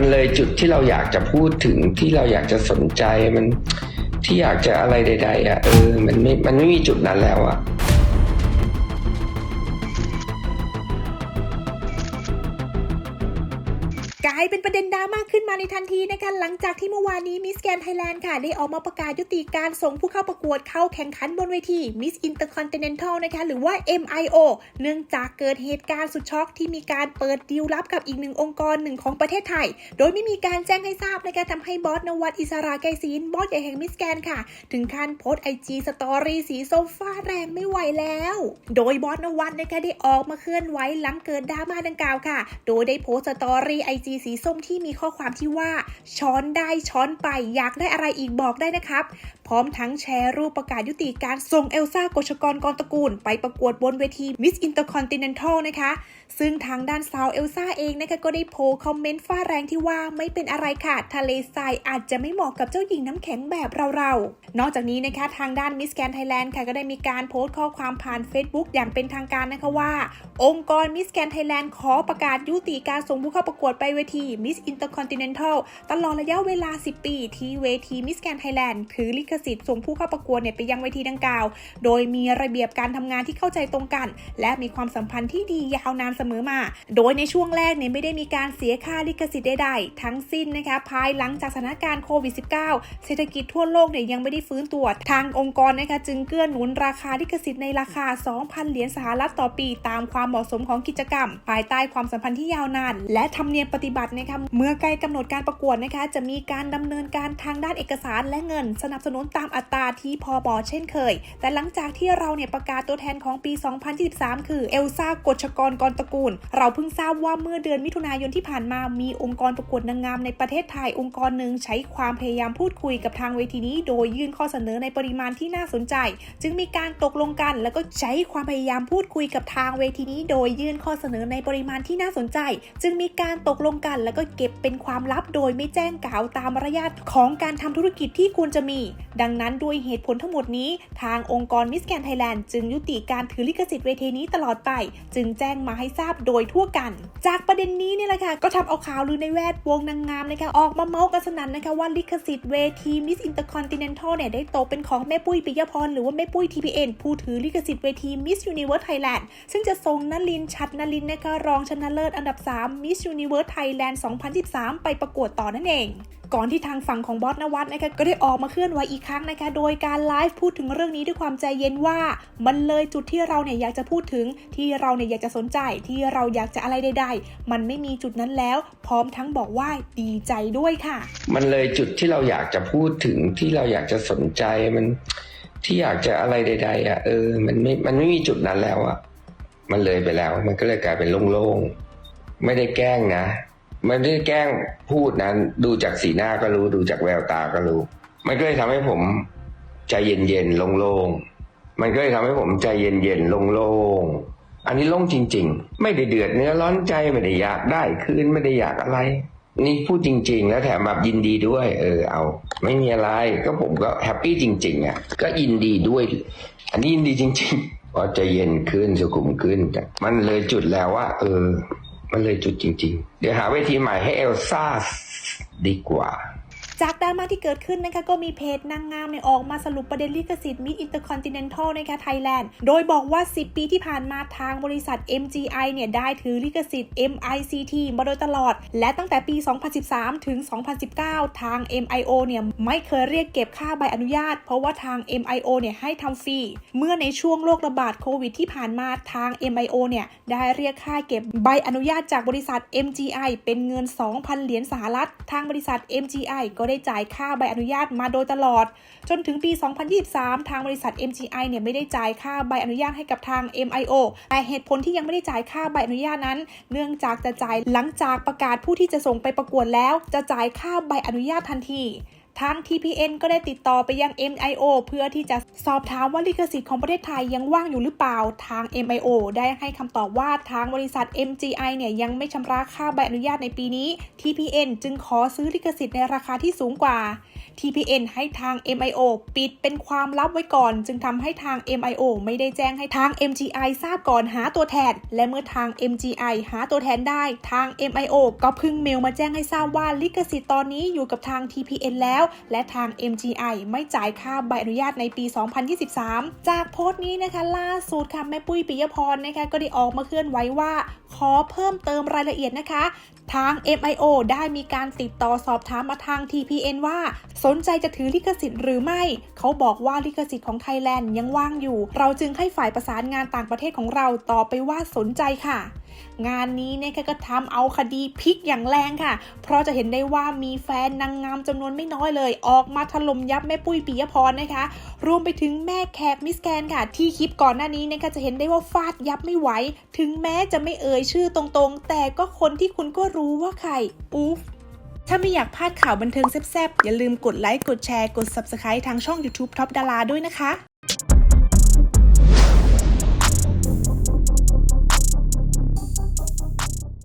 มันเลยจุดที่เราอยากจะพูดถึงที่เราอยากจะสนใจมันที่อยากจะอะไรใด ๆ อะ เออ มันไม่มันไม่มีจุดนั้นแล้วอะ ลายเป็นประเด็นดราม่าขึ้นมาในทันทีนะคะหลังจากที่เมื่อวานนี้มิสแกนไทยแลนด์ค่ะ ได้ออกมาประกาศยุติการส่งผู้เข้าประกวดเข้าแข่งขันบนเวที Miss Intercontinental นะคะหรือว่า MIO เนื่องจากเกิดเหตุการณ์สุดช็อกที่มีการเปิดดีลลับกับอีกหนึ่งองค์กรหนึ่งของประเทศไทย โดยไม่มีการแจ้งให้ทราบนะคะทำให้บอสนวัดอิสราไกรศีลบอสใหญ่แห่งมิสแกนค่ะ ถึงขั้นโพสไอจีสตอรี่สีส้มฟ้าแรงไม่ไหวแล้ว โดยบอสนวัดนะคะได้ออกมาเคลื่อนไหวหลังเกิดดราม่าดังกล่าวค่ะ โดยได้โพสสตอรี่ไอจีสีส้มที่มีข้อความที่ว่า ช้อนได้ช้อนไปอยากได้อะไรอีกบอกได้นะครับ พร้อมทั้งแชร์รูปประกาศยุติการส่งเอลซ่ากชกรกรตระกูล ไปประกวดบนเวที Miss Intercontinental นะคะ ซึ่งทางด้านสาวเอลซ่าเองนะคะก็ได้โพคอมเมนต์ฟ้าแรงที่ว่าไม่เป็นอะไรค่ะ ทะเลทรายอาจจะไม่เหมาะกับเจ้าหญิงน้ำแข็งแบบเราๆ นอกจากนี้นะคะทางด้าน Miss Grand Thailand ค่ะก็ได้มีการโพสต์ข้อความผ่าน Facebook อย่างเป็นทางการนะคะว่า องค์กร Miss Grand Thailand ขอประกาศยุติการส่งผู้เข้าประกวดไปเวที Miss Intercontinental ตลอดระยะเวลา 10 ปี ที่เวที Miss Grand Thailand ถือลิขสิทธิ์ส่งผู้เข้าประกวดเนี่ยไปยังเวทีดังกล่าว โดยมีระเบียบการทำงานที่เข้าใจตรงกัน และมีความสัมพันธ์ที่ดียาวนานเสมอมา โดยในช่วงแรกเนี่ยไม่ได้มีการเสียค่าลิขสิทธิ์ใดๆ ทั้งสิ้นนะคะ ภายหลังจากสถานการณ์โควิด -19 เศรษฐกิจทั่วโลกเนี่ยยังไม่ได้ฟื้นตัว ทางองค์กรนะคะจึงเกื้อหนุนราคาลิขสิทธิ์ในราคา 2,000 เหรียญสหรัฐต่อปี ตามความเหมาะสมของกิจกรรม ภายใต้ความสัมพันธ์ที่ยาวนาน และธรรมเนียมปฏิบัตินะคะเมื่อใกล้กำหนดการประกวดนะคะ จะมีการดำเนินการทางด้านเอกสารและเงิน สนับสนุนตามอัตราที่พอบอเช่นเคย แต่หลังจากที่เราเนี่ยประกาศตัวแทนของปี 2023 คือเอลซ่ากฎชกรกรตระกูล เราเพิ่งทราบว่าเมื่อเดือนมิถุนายนที่ผ่านมามีองค์กรประกวดนางงามในประเทศไทยองค์กรหนึ่งใช้ความพยายามพูดคุยกับทางเวทีนี้ โดยยื่นข้อเสนอในปริมาณที่น่าสนใจ จึงมีการตกลงกัน แล้วก็ใช้ความพยายามพูดคุยกับทางเวทีนี้ โดยยื่นข้อเสนอในปริมาณที่น่าสนใจ จึงมีการตกลงกันแล้วก็เก็บเป็นความลับโดยไม่แจ้งกล่าวตามมารยาทของการทำธุรกิจที่ควรจะมี ดังนั้นด้วยเหตุผลทั้งหมดนี้ทางองค์กรมิสแกนไทยแลนด์จึงยุติการถือลิขสิทธิ์เวทีนี้ตลอดไป จึงแจ้งมาให้ทราบโดยทั่วกัน จากประเด็นนี้เนี่ยแหละค่ะก็ทำเอาข่าวลือในแวดวงนางงามนะคะออกมาเมาส์กันสนั่นนะคะว่าลิขสิทธิ์เวทีมิสอินเตอร์คอนติเนนทัลเนี่ยได้ตกเป็นของแม่ปุ้ยปิยพรหรือว่าแม่ปุ้ย TPN ผู้ถือลิขสิทธิ์เวทีมิสยูนิเวิร์สไทยแลนด์ซึ่งจะส่งนลินชัดนลินนะคะรองชนะเลิศอันดับ 3 Miss Universe Thailand 2013 ไปประกวดต่อนั่นเอง ก่อนที่ทางฝั่งของบอสนวัตนะคะก็ได้ออกมาเคลื่อนไหวอีกครั้งนะคะ โดยการไลฟ์พูดถึงเรื่องนี้ด้วยความใจเย็นว่า มันเลยจุดที่เราเนี่ยอยากจะพูดถึงที่เราเนี่ยอยากจะสนใจที่เราอยากจะอะไรใดๆ มันไม่มีจุดนั้นแล้ว พร้อมทั้งบอกว่าดีใจด้วยค่ะ มันเลยจุดที่เราอยากจะพูดถึงที่เราอยากจะสนใจมันที่อยากจะอะไรใด ๆ อะ เออ มันไม่ มันไม่มีจุดนั้นแล้วอะ มันเลยไปแล้ว มันก็เลยกลายเป็นโล่งๆ ไม่ได้แกล้งนะ มันไม่ได้แกล้งพูดนะดูจากสีหน้าก็รู้ดูจากแววตาก็รู้ มันก็เลยทำให้ผมใจเย็นๆโล่งๆมันก็เลยทำให้ผมใจเย็นๆโล่งๆอันนี้โล่งจริง ๆ ไม่ได้เดือดเนื้อร้อนใจไม่ได้อยากได้คืนไม่ได้อยากอะไร นี่พูดจริง ๆ แล้วแถมแบบยินดีด้วย เออเอา ไม่มีอะไรก็ผมก็แฮปปี้จริงๆอะก็ยินดีด้วย อันนี้ยินดีจริง ๆ พอใจเย็นขึ้นสุขุมขึ้นมันเลยจุดแล้วว่า เออ มันเลยจุดจริง ๆ เดี๋ยวหาเวทีใหม่ให้เอลซ่าดีกว่า จากดราม่าที่เกิดขึ้นนะคะก็มีเพจนางงามเนี่ยออกมาสรุปประเด็นลิขสิทธิ์มิ s อินเตอร์คอนติเนนทัลนะคะไทยแลนด์ โดยบอกว่า 10 ปีที่ผ่านมาทางบริษัท MGI เนี่ยได้ถือลิขสิทธิ์ MICT มาโดยตลอด และตั้งแต่ปี 2013 ถึง 2019 ทาง MIO เนี่ยไม่เคยเรียกเก็บค่าใบอนุญาต เพราะว่าทาง MIO เนี่ยให้ทำฟรี เมื่อในช่วงโรคระบาดโควิดที่ผ่านมาทาง MIO เนี่ยได้เรียกค่าเก็บใบอนุญาตจากบริษัท MGI เป็นเงิน 2,000 เหรียญสหรัฐ ทางบริษัท MGI ก็ได้จ่ายค่าใบอนุญาตมาโดยตลอด จนถึงปี 2023 ทางบริษัท MGI เนี่ยไม่ได้จ่ายค่าใบอนุญาตให้กับทาง MIO แต่เหตุผลที่ยังไม่ได้จ่ายค่าใบอนุญาตนั้น เนื่องจากจะจ่ายหลังจากประกาศผู้ที่จะส่งไปประกวดแล้ว จะจ่ายค่าใบอนุญาตทันที ทาง TPN ก็ได้ติดต่อไปยัง MIO เพื่อที่จะสอบถามว่าลิขสิทธิ์ของประเทศไทยยังว่างอยู่หรือเปล่า ทาง MIO ได้ให้คำตอบว่าทางบริษัท MGI เนี่ยยังไม่ชำระค่าใบอนุญาตในปีนี้ TPN จึงขอซื้อลิขสิทธิ์ในราคาที่สูงกว่า TPN ให้ทาง MIO ปิดเป็นความลับไว้ก่อน จึงทำให้ทาง MIO ไม่ได้แจ้งให้ทาง MGI ทราบก่อนหาตัวแทน และเมื่อทาง MGI หาตัวแทนได้ ทาง MIO ก็เพึ่งเมลมาแจ้งให้ทราบว่าลิขสิทธิ์ตอนนี้อยู่กับทาง TPN แล้วและทาง MGI ไม่จ่ายค่าใบอนุญาตในปี 2023 จากโพสต์นี้นะคะล่าสุดค่ะแม่ปุ้ยปิยพรนะคะก็ได้ออกมาเคลื่อนไหวว่า ขอเพิ่มเติมรายละเอียดนะคะ ทาง MIO ได้มีการติดต่อสอบถามมาทาง TPN ว่า สนใจจะถือลิขสิทธิ์หรือไม่ เขาบอกว่าลิขสิทธิ์ของไทยแลนด์ยังว่างอยู่ เราจึงให้ฝ่ายประสานงานต่างประเทศของเราตอบไปว่าสนใจค่ะ งานนี้เนี่ยก็ทำเอาคดีพลิกอย่างแรงค่ะ เพราะจะเห็นได้ว่ามีแฟนนางงามจำนวนไม่น้อยเลย ออกมาถล่มยับแม่ปุ้ยปิยพรนะคะ รวมไปถึงแม่แขกมิสแกนค่ะ ที่คลิปก่อนหน้านี้เนี่ยก็จะเห็นได้ว่าฟาดยับไม่ไหว ถึงแม้จะไม่เอ่ยชื่อตรงๆ แต่ก็คนที่คุณก็รรู้ว่าใครอุ๊ฟถ้าไม่อยากพลาดข่าวบันเทิงแซ่บๆ อย่าลืมกดไลค์ กดแชร์ กด Subscribe ทางช่อง YouTube Top ดาราด้วยนะคะ